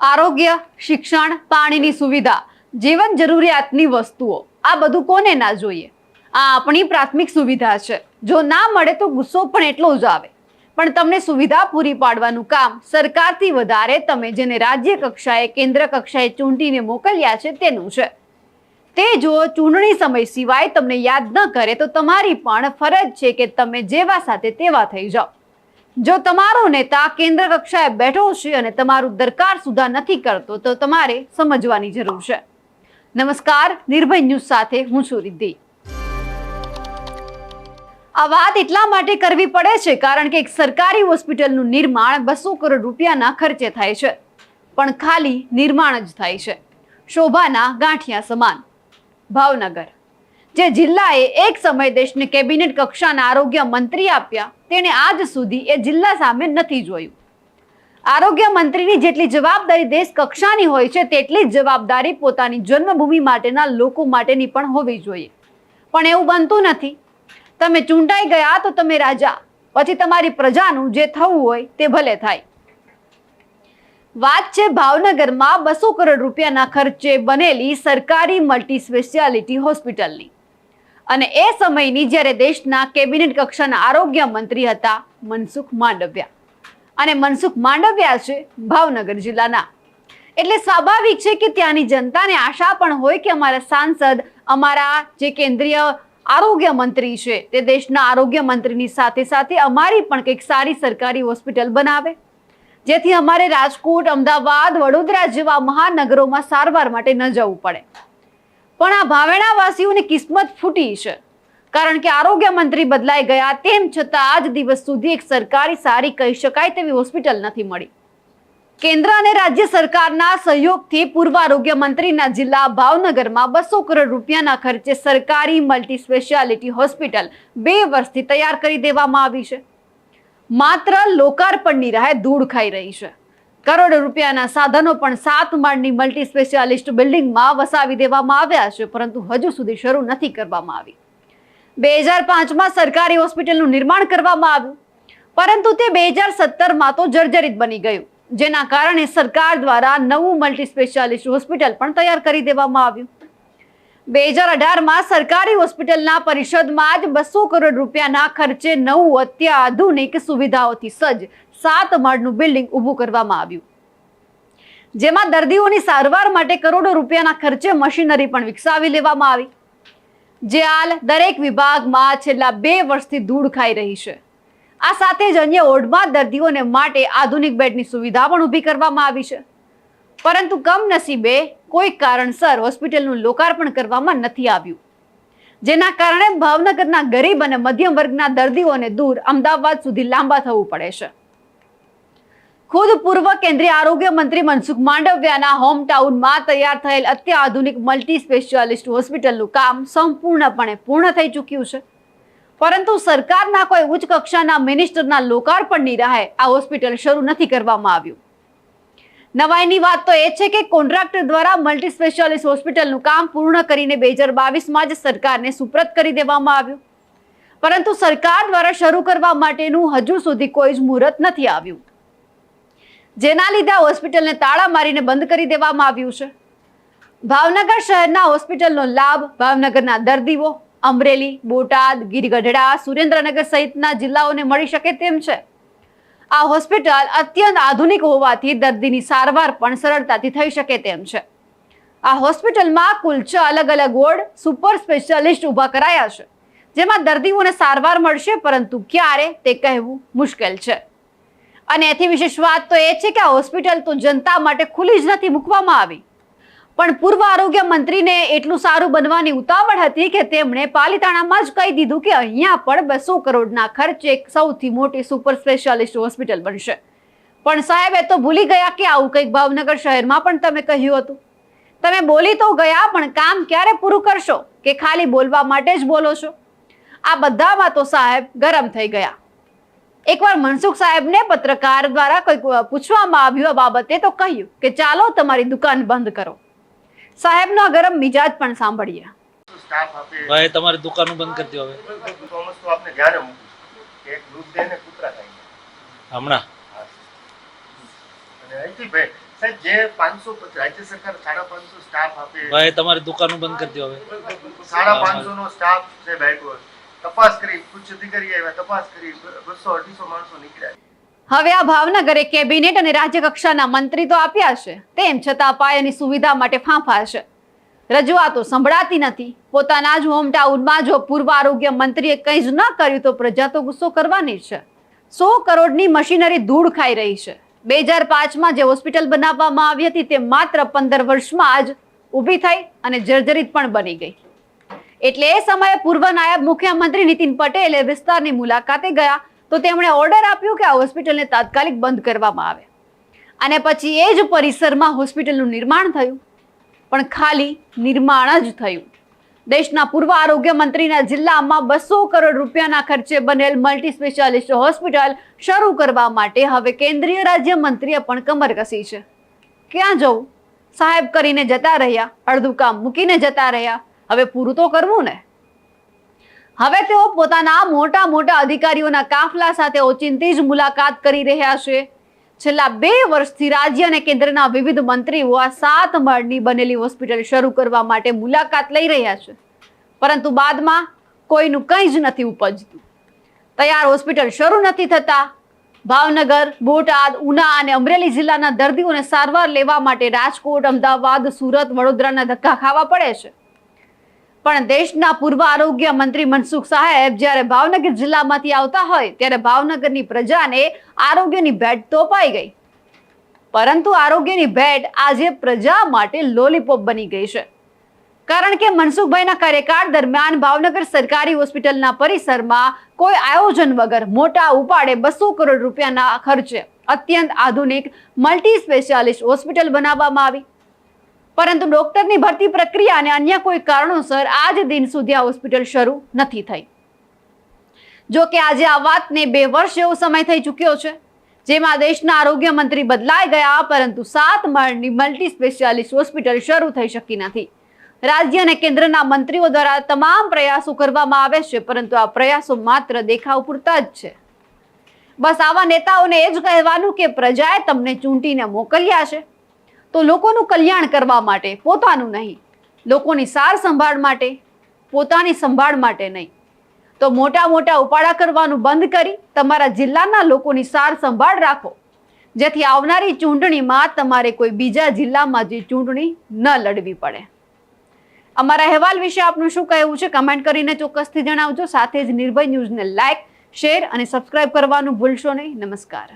આરોગ્ય, શિક્ષણ, પાણીની સુવિધા, જીવન જરૂરિયાતની વસ્તુઓ. આ બધું કોને ના જોઈએ? આ આપણી પ્રાથમિક સુવિધા છે. જો ના મળે તો ગુસ્સો પણ એટલો જ આવે. પણ તમને સુવિધા પૂરી પાડવાનું કામ સરકારથી વધારે તમે જેને રાજ્ય કક્ષાએ, કેન્દ્ર કક્ષાએ ચૂંટીને મોકલ્યા છે તેનું છે. તે જો ચૂંટણી સમય સિવાય તમને યાદ ન કરે તો તમારી પણ ફરજ છે કે તમે જેવા સાથે તેવા થઈ જાઓ. જો તમારો નેતા કેન્દ્ર કક્ષાએ બેઠો છે અને તમારું દરકાર સુધા નથી કરતો, તો તમારે સમજવાની જરૂર છે. નમસ્કાર, નિર્ભય ન્યૂઝ સાથે હું છું રિદ્ધિ. આ વાત એટલા માટે કરવી પડે છે કારણ કે એક સરકારી હોસ્પિટલનું નિર્માણ બસો કરોડ રૂપિયાના ખર્ચે થાય છે. પણ ખાલી નિર્માણ જ થાય છે. શોભાના ગાંઠિયા સમાન. ભાવનગર. જે જિલ્લાએ એક સમય દેશને કેબિનેટ કક્ષાના આરોગ્ય મંત્રી આપ્યા, તેણે આજ સુધી એ જિલ્લા સામે નથી જોયું. આરોગ્ય મંત્રીની જેટલી જવાબદારી દેશ કક્ષાની હોય છે, તેટલી જ જવાબદારી પોતાની જન્મભૂમિ માટેના લોકો માટેની પણ હોવી જોઈએ. પણ એવું બનતું નથી. તમે ચૂંટાઈ ગયા તો તમે રાજા, પછી તમારી પ્રજાનું જે થવું હોય તે ભલે થાય. વાત છે ભાવનગરમાં બસો કરોડ રૂપિયાના ખર્ચે બનેલી સરકારી મલ્ટી સ્પેશિયાલિટી હોસ્પિટલની. અને એ સમયની જ્યારે દેશના કેબિનેટ કક્ષાના આરોગ્ય મંત્રી હતા મનસુખ માંડવિયા. અને મનસુખ માંડવિયા છે ભાવનગર જિલ્લાના. એટલે સ્વાભાવિક છે કે ત્યાંની જનતાને આશા પણ હોય કે અમારા સાંસદ, અમારા જે કેન્દ્રીય આરોગ્ય મંત્રી છે, તે દેશના આરોગ્ય મંત્રીની સાથે સાથે અમારી પણ કંઈક સારી સરકારી હોસ્પિટલ બનાવે. જેથી અમારે રાજકોટ, અમદાવાદ, વડોદરા જેવા મહાનગરોમાં સારવાર માટે ન જવું પડે. પણ આ ભાવેણાવાસીઓની કિસ્મત ફૂટી છે. કારણ કે આરોગ્ય મંત્રી બદલાઈ ગયા તેમ છતાં આજ દિવસ સુધી એક સરકારી સારી કહી શકાય તેવી હોસ્પિટલ નથી મળી. કેન્દ્ર અને રાજ્ય સરકારના સહયોગથી પૂર્વ આરોગ્ય મંત્રીના જિલ્લા ભાવનગરમાં બસો કરોડ રૂપિયાના ખર્ચે સરકારી મલ્ટી સ્પેશિયાલિટી હોસ્પિટલ બે વર્ષથી તૈયાર કરી દેવામાં આવી છે. માત્ર લોકાર્પણની રાહે ધૂળ ખાઈ રહી છે. કરોડ રૂપિયાના સાધનો પણ સાત માળની મલ્ટી સ્પેશિયાલિસ્ટ બિલ્ડિંગમાં વસાવી દેવામાં આવ્યા છે, પરંતુ હજુ સુધી શરૂ નથી કરવામાં આવી. બે હજાર પાંચમાં સરકારી હોસ્પિટલનું નિર્માણ કરવામાં આવ્યું, પરંતુ તે બે હજાર સત્તરમાં તો જર્જરિત બની ગયું, જેના કારણે સરકાર દ્વારા નવું મલ્ટી સ્પેશિયાલિસ્ટ હોસ્પિટલ પણ તૈયાર કરી દેવામાં આવ્યું. બે હજાર અઢારમાં સરકારી હોસ્પિટલના પરિષદમાં જ બસો કરોડ રૂપિયાના ખર્ચે નવું અત્યાધુનિક સુવિધાઓથી સજ્જ સાત માળનું બિલ્ડિંગ ઊભું કરવામાં આવ્યું. જેમાં દર્દીઓની સારવાર માટે કરોડો રૂપિયાના ખર્ચે મશીનરી પણ વિકસાવી લેવામાં આવી. જે હાલ દરેક વિભાગમાં છેલ્લા બે વર્ષથી ધૂળ ખાઈ રહી છે. આ સાથે જ અન્ય વોર્ડમાં દર્દીઓને માટે આધુનિક બેડની સુવિધા પણ ઊભી કરવામાં આવી છે. પરંતુ કમનસીબે કોઈ કારણસર હોસ્પિટલનું લોકાર્પણ કરવામાં નથી આવ્યું. જેના કારણે ભાવનગરના ગરીબ અને મધ્યમ વર્ગના દર્દીઓને દૂર અમદાવાદ સુધી લાંબા થવું પડે છે. ખુદ પૂર્વ કેન્દ્રીય આરોગ્ય મંત્રી મનસુખ માંડવિયાના હોમટાઉનમાં તૈયાર થયેલ અત્યાધુનિક મલ્ટી સ્પેશિયાલિસ્ટ હોસ્પિટલનું કામ સંપૂર્ણપણે પૂર્ણ થઈ ચૂક્યું છે. પરંતુ સરકારના કોઈ ઉચ્ચ કક્ષાના મિનિસ્ટરના લોકાર્પણની રાહે આ હોસ્પિટલ શરૂ નથી કરવામાં આવ્યું. નવાઈની વાત તો એ છે કે કોન્ટ્રાક્ટર દ્વારા મલ્ટી સ્પેશિયાલિસ્ટ હોસ્પિટલનું કામ પૂર્ણ કરીને બે હજાર બાવીસમાં જ સરકારને સુપ્રત કરી દેવામાં આવ્યું. પરંતુ સરકાર દ્વારા શરૂ કરવા માટેનું હજુ સુધી કોઈ જ મુહૂર્ત નથી આવ્યું. જેના લીધે આ હોસ્પિટલને તાળા મારીને બંધ કરી દેવામાં આવ્યું છે. ભાવનગર શહેરના હોસ્પિટલનો લાભ ભાવનગરના દર્દીઓ, અમરેલી, બોટાદ, ગીરગઢડા, સુરેન્દ્રનગર સહિતના જિલ્લાઓને મળી શકે તેમ છે. આ હોસ્પિટલ અત્યંત આધુનિક હોવાથી દર્દીની સારવાર પણ સરળતાથી થઈ શકે તેમ છે. આ હોસ્પિટલમાં કુલ છ અલગ અલગ વોર્ડ સુપર સ્પેશિયાલિસ્ટ ઊભા કરાયા છે, જેમાં દર્દીઓને સારવાર મળશે, પરંતુ ક્યારે તે કહેવું મુશ્કેલ છે. અને એથી વિશેષ વાત તો એ છે કે આ હોસ્પિટલ તો જનતા માટે ખુલ્લી જ નથી મૂકવામાં આવી. પણ પૂર્વ આરોગ્ય મંત્રીને એટલું સારું બનવાની ઉતાવળ હતી કે તેમણે પાલિતાણામાં જ કહી દીધું કે અહીંયા પણ બસો કરોડના ખર્ચે એક સૌથી મોટી સુપર સ્પેશિયાલિસ્ટ હોસ્પિટલ બનશે. પણ સાહેબ, એ તો ભૂલી ગયા કે આવું કંઈક ભાવનગર શહેરમાં પણ તમે કહ્યું હતું. તમે બોલી તો ગયા, પણ કામ ક્યારે પૂરું કરશો? કે ખાલી બોલવા માટે જ બોલો છો? આ બધામાં તો સાહેબ ગરમ થઈ ગયા. એકવાર મનસુખ સાહેબને પત્રકાર દ્વારા કંઈક પૂછવામાં આવ્યું આ બાબતે તો કહ્યું કે ચાલો તમારી દુકાન બંધ કરો. સાહેબનો ગરમ મિજાજ પણ સાંભળીએ. ભાઈ તમારી દુકાન બંધ કરી દો હવે. કોમર્સ તો આપને ધ્યાને મૂકીશું કે એક દૂધ દે ને કૂતરા ખાઈ જાય હમણાં? અને અહીંથી ભાઈ સાહેબ જે પાંચસો રાજ્ય સરકાર સાડા પાંચસો સ્ટાફ આપે. ભાઈ તમારી દુકાન બંધ કરી દો હવે. સાડા પાંચસો નો સ્ટાફ છે બેઠો તપાસ કરી, ઉચ્ચ અધિકારી આવ્યા, તપાસ કરી બસો અઢીસો માણસો નીકળ્યા. હવે આ ભાવનગરે કેબિનેટ અને રાજ્ય કક્ષાના મંત્રી તો આપ્યા છે, તેમ છતાં પાયાની સુવિધા માટે ફાંફા છે. રજૂઆતો સંભળાતી નથી. પોતાના જ હોમટાઉનમાં જો પૂર્વ આરોગ્ય મંત્રીએ કંઈ જ ન કર્યું તો પ્રજા તો ગુસ્સો કરવાની છે. સો કરોડની મશીનરી ધૂળ ખાઈ રહી છે. બે હજાર પાંચમાં જે હોસ્પિટલ બનાવવામાં આવી હતી તે માત્ર પંદર વર્ષમાં જ ઊભી થઈ અને જર્જરિત પણ બની ગઈ. એટલે એ સમયે પૂર્વ નાયબ મુખ્યમંત્રી નીતિન પટેલે વિસ્તારની મુલાકાતે ગયા તો તેમણે ઓર્ડર આપ્યો કે આ હોસ્પિટલને તાત્કાલિક બંધ કરવામાં આવે. અને પછી એ જ પરિસરમાં હોસ્પિટલનું નિર્માણ થયું. પણ ખાલી નિર્માણ જ થયું. દેશના પૂર્વ આરોગ્ય મંત્રીના જિલ્લામાં બસો કરોડ રૂપિયાના ખર્ચે બનેલ મલ્ટી સ્પેશિયાલિસ્ટ હોસ્પિટલ શરૂ કરવા માટે હવે કેન્દ્રીય રાજ્ય મંત્રીએ પણ કમર કસી છે. ક્યાં જવું? સાહેબ કરીને જતા રહ્યા, અડધું કામ મૂકીને જતા રહ્યા. હવે પૂરું તો કરવું ને. હવે તેઓ પોતાના મોટા મોટા અધિકારીઓના કાફલા સાથે ઓચિંતી જ મુલાકાત કરી રહ્યા છે. છેલ્લા બે વર્ષથી રાજ્ય અને કેન્દ્રના વિવિધ મંત્રીઓ આ સાત માળની બનેલી હોસ્પિટલ શરૂ કરવા માટે મુલાકાત લઈ રહ્યા છે. પરંતુ બાદમાં કોઈનું કંઈ જ નથી ઉપજતું. તૈયાર હોસ્પિટલ શરૂ નથી થતા. ભાવનગર, બોટાદ, ઉના અને અમરેલી જિલ્લાના દર્દીઓને સારવાર લેવા માટે રાજકોટ, અમદાવાદ, સુરત, વડોદરાના ધક્કા ખાવા પડે છે. પણ દેશના પૂર્વ આરોગ્ય મંત્રી મનસુખ સાહેબ જ્યારે ભાવનગર જિલ્લામાંથી આવતા હોય ત્યારે ભાવનગરની પ્રજાને આરોગ્યની ભેટ તો અપાઈ ગઈ. પરંતુ આરોગ્યની ભેટ આજે પ્રજા માટે લોલીપોપ બની ગઈ છે. કારણ કે મનસુખભાઈના કાર્યકાળ દરમિયાન ભાવનગર સરકારી હોસ્પિટલના પરિસરમાં કોઈ આયોજન વગર મોટા ઉપાડે બસો કરોડ રૂપિયાના ખર્ચે અત્યંત આધુનિક મલ્ટી સ્પેશિયાલિસ્ટ હોસ્પિટલ બનાવવામાં આવી. પરંતુ ડોક્ટરની ભરતી પ્રક્રિયા અને અન્ય કોઈ કારણોસર આજ દિન સુધી આ હોસ્પિટલ શરૂ નથી થઈ. જો કે આજે આ વાતને બે વર્ષ જેવો સમય થઈ ચૂક્યો છે, જેમાં દેશના આરોગ્ય મંત્રી બદલાઈ ગયા, પરંતુ સાત માળની મલ્ટી સ્પેશિયાલિસ્ટ હોસ્પિટલ શરૂ થઈ શકી નથી. રાજ્ય અને કેન્દ્રના મંત્રીઓ દ્વારા તમામ પ્રયાસો કરવામાં આવે છે, પરંતુ આ પ્રયાસો માત્ર દેખાવ પૂરતા જ છે. બસ આવા નેતાઓને એ જ કહેવાનું કે પ્રજાએ તમને ચૂંટીને મોકલ્યા છે. તો લોકોનું કલ્યાણ કરવા માટે, પોતાનું નહીં. લોકોની સાર સંભાળ માટે, પોતાની સંભાળ માટે નહીં. તો મોટા મોટા ઉપાડા કરવાનું બંધ કરી તમારા જિલ્લાના લોકોની સાર સંભાળ રાખો. જેથી આવનારી ચૂંટણીમાં તમારે કોઈ બીજા જિલ્લામાં જે ચૂંટણી ન લડવી પડે. અમારા અહેવાલ વિશે આપનું શું કહેવું છે કમેન્ટ કરીને ચોક્કસથી જણાવજો. સાથે જ નિર્ભય ન્યૂઝને લાઇક શેર અને સબસ્ક્રાઇબ કરવાનું ભૂલશો નહીં. નમસ્કાર.